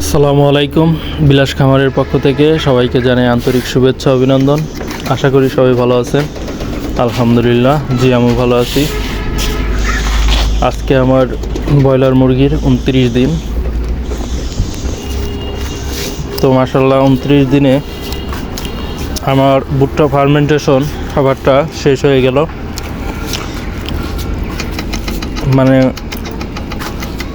আসসালামু আলাইকুম। বিলাস খামারের পক্ষ থেকে সবাইকে জানাই আন্তরিক শুভেচ্ছা, অভিনন্দন। আশা করি সবাই ভালো আছেন। আলহামদুলিল্লাহ, জি আমি ভালো আছি। আজকে আমার ব্রয়লার মুরগির উনত্রিশ দিন। তো মাসাল্লাহ উনত্রিশ দিনে আমার ভুট্টা ফার্মেন্টেশন খাবারটা শেষ হয়ে গেল। মানে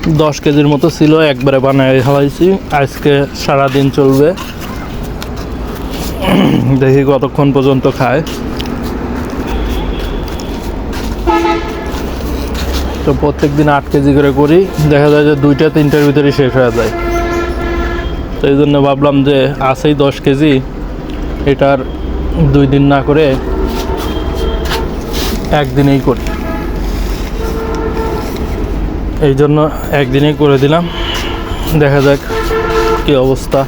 দশ কেজির মতো ছিল, একবারে বানায় খাওয়াইছি আজকে সারাদিন চলবে। দেখি কতক্ষণ পর্যন্ত খায়। তো প্রত্যেক দিন আট কেজি করে করি। দেখা যায় যে দুইটা, তিনটার ভিতরে শেষ হয়ে যায়। তো এই জন্য ভাবলাম যে আছেই দশ কেজি, এটার দুই দিন না করে একদিনেই করি। এই জন্য একদিনেই করে দিলাম। দেখা যাক কি অবস্থা।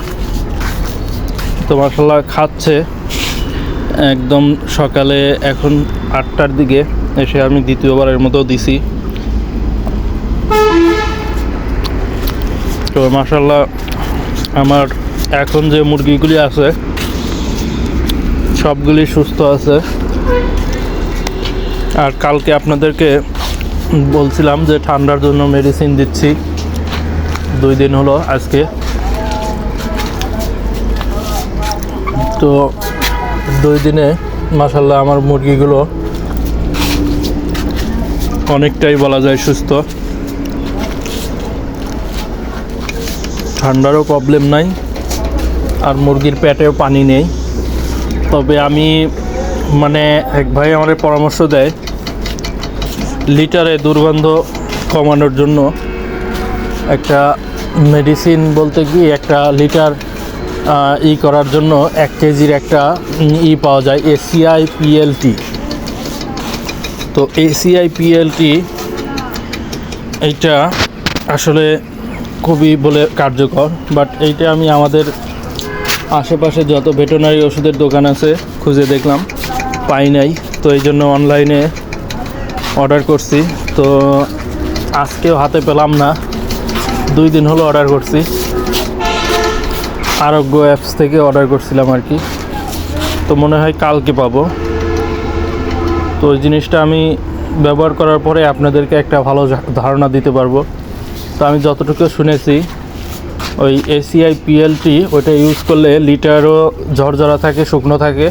তো মাসাল্লাহ খাচ্ছে। একদম সকালে এখন আটটার দিকে এসে আমি দ্বিতীয়বারের মতো দিছি। তো মাসাল্লাহ আমার এখন যে মুরগিগুলি আছে, সবগুলি সুস্থ আছে। আর কালকে আপনাদেরকে বলছিলাম যে ঠান্ডার জন্য মেডিসিন দিচ্ছি। দুই দিন হলো আজকে। তো দুই দিনে মাসাল্লাহ আমার মুরগিগুলো অনেকটাই বলা যায় সুস্থ। ঠান্ডারও প্রবলেম নাই, আর মুরগির পেটেও পানি নেই। তবে আমি মানে এক ভাই আমাদের পরামর্শ দেয় লিটারে দুর্গন্ধ কমানোর জন্য একটা মেডিসিন বলতে কি, একটা লিটার ই করার জন্য এক কেজির একটা ই পাওয়া যায় এসিআই পিএলটি তো এসিআই পিএলটি এইটা আসলে খুবই বলে কার্যকর বাট এইটা আমি আমাদের আশেপাশে যত ভেটেনারি ওষুধের দোকান আছে খুঁজে দেখলাম, পাই নাই। তো এই জন্য অনলাইনে অর্ডার করছি। তো আজকেও হাতে পেলাম না। দুই দিন হলো অর্ডার করছি। আরোগ্য অ্যাপস থেকে অর্ডার করছিলাম আর কি। তো মনে হয় কালকে পাবো। তো ওই জিনিসটা আমি ব্যবহার করার পরে আপনাদেরকে একটা ভালো ধারণা দিতে পারব। তো আমি যতটুকু শুনেছি, ওই এসিআই পিএলটি ওইটা ইউজ করলে লিটারও ঝরঝরা থাকে, শুকনো থাকে।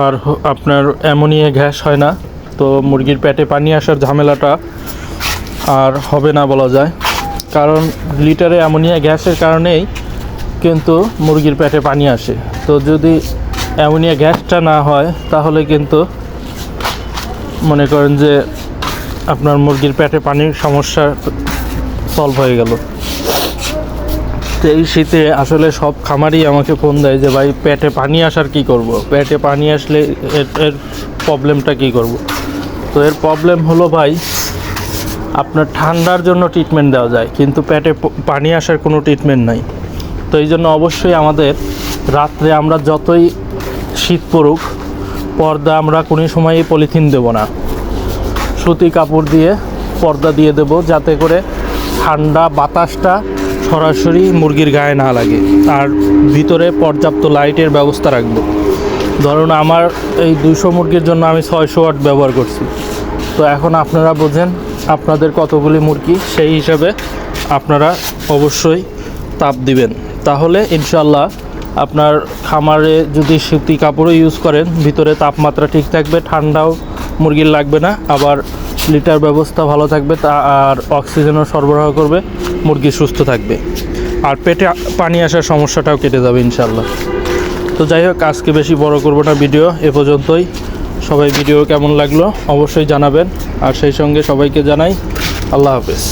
আর আপনার অ্যামোনিয়া গ্যাস হয় না, তো মুরগির পেটে পানি আসার ঝামেলাটা আর হবে না বলা যায়। কারণ লিটারে অ্যামোনিয়া গ্যাসের কারণেই কিন্তু মুরগির পেটে পানি আসে। তো যদি অ্যামোনিয়া গ্যাসটা না হয়, তাহলে কিন্তু মনে করেন যে আপনার মুরগির পেটে পানির সমস্যা সলভ হয়ে গেল। তো এই শীতে আসলে সব খামারই আমাকে ফোন দেয় যে, ভাই, পেটে পানি আসার কি করব? পেটে পানি আসলে এর প্রবলেমটা কি করব? তো এর প্রবলেম হলো, ভাই, আপনার ঠান্ডার জন্য ট্রিটমেন্ট দেওয়া যায়, কিন্তু পেটে পানি আসার কোনো ট্রিটমেন্ট নাই। তো এই জন্য অবশ্যই আমাদের রাত্রে আমরা যতই শীত পড়ুক, পর্দা আমরা কোনো সময়ই পলিথিন দেব না। সুতি কাপড় দিয়ে পর্দা দিয়ে দেব, যাতে করে ঠান্ডা বাতাসটা সরাসরি মুরগির গায়ে না লাগে। আর ভিতরে পর্যাপ্ত লাইটের ব্যবস্থা রাখব। ধরুন আমার এই দুশো মুরগির জন্য আমি ছয়শো ওয়াট ব্যবহার করছি। তো এখন আপনারা বোঝেন আপনাদের কতগুলি মুরগি, সেই হিসাবে আপনারা অবশ্যই তাপ দিবেন। তাহলে ইনশাল্লাহ আপনার খামারে যদি সুতি কাপড়ও ইউজ করেন, ভিতরে তাপমাত্রা ঠিক থাকবে, ঠান্ডাও মুরগির লাগবে না, আবার লিটার ব্যবস্থা ভালো থাকবে, তা আর অক্সিজেনও সরবরাহ করবে। মুরগি সুস্থ থাকবে। আর পেটে পানি আসার সমস্যাটাও কেটে যাবে ইনশাল্লাহ তো যাই হোক, আজকে বেশি বড় করব না ভিডিও, এ পর্যন্তই। সবাই ভিডিও কেমন লাগল অবশ্যই জানাবেন। আর সেই সঙ্গে সবাইকে জানাই, আল্লাহ হাফেজ।